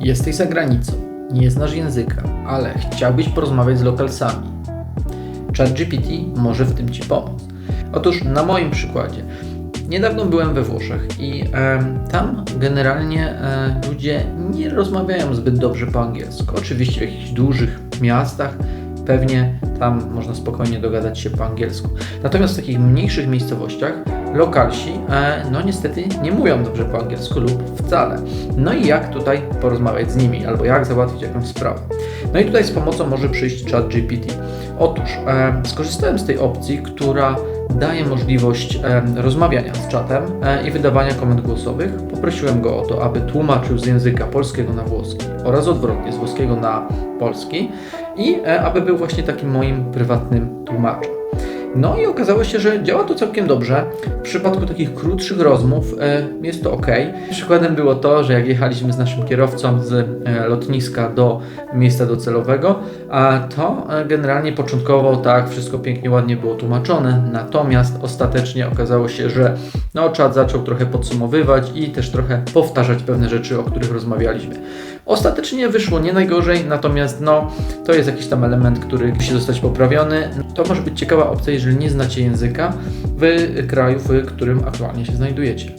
Jesteś za granicą, nie znasz języka, ale chciałbyś porozmawiać z lokalsami. ChatGPT może w tym Ci pomóc. Otóż na moim przykładzie. Niedawno byłem we Włoszech i em, tam generalnie e, ludzie nie rozmawiają zbyt dobrze po angielsku. Oczywiście w jakichś dużych miastach pewnie tam można spokojnie dogadać się po angielsku. Natomiast w takich mniejszych miejscowościach lokalsi e, no niestety nie mówią dobrze po angielsku lub wcale. No i jak tutaj porozmawiać z nimi albo jak załatwić jakąś sprawę. No i tutaj z pomocą może przyjść ChatGPT. Otóż e, skorzystałem z tej opcji, która daje możliwość e, rozmawiania z czatem e, i wydawania komend głosowych. Poprosiłem go o to, aby tłumaczył z języka polskiego na włoski oraz odwrotnie z włoskiego na polski i e, aby był właśnie takim moim prywatnym tłumaczem. No i okazało się, że działa to całkiem dobrze. W przypadku takich krótszych rozmów e, jest to ok. Przykładem było to, że jak jechaliśmy z naszym kierowcą z e, lotniska do miejsca docelowego, to e, generalnie początkowo tak wszystko pięknie, ładnie było tłumaczone, natomiast ostatecznie okazało się, że no, czat zaczął trochę podsumowywać i też trochę powtarzać pewne rzeczy, o których rozmawialiśmy. Ostatecznie wyszło nie najgorzej, natomiast no, to jest jakiś tam element, który musi zostać poprawiony. To może być ciekawa opcja, jeżeli nie znacie języka w kraju, w którym aktualnie się znajdujecie.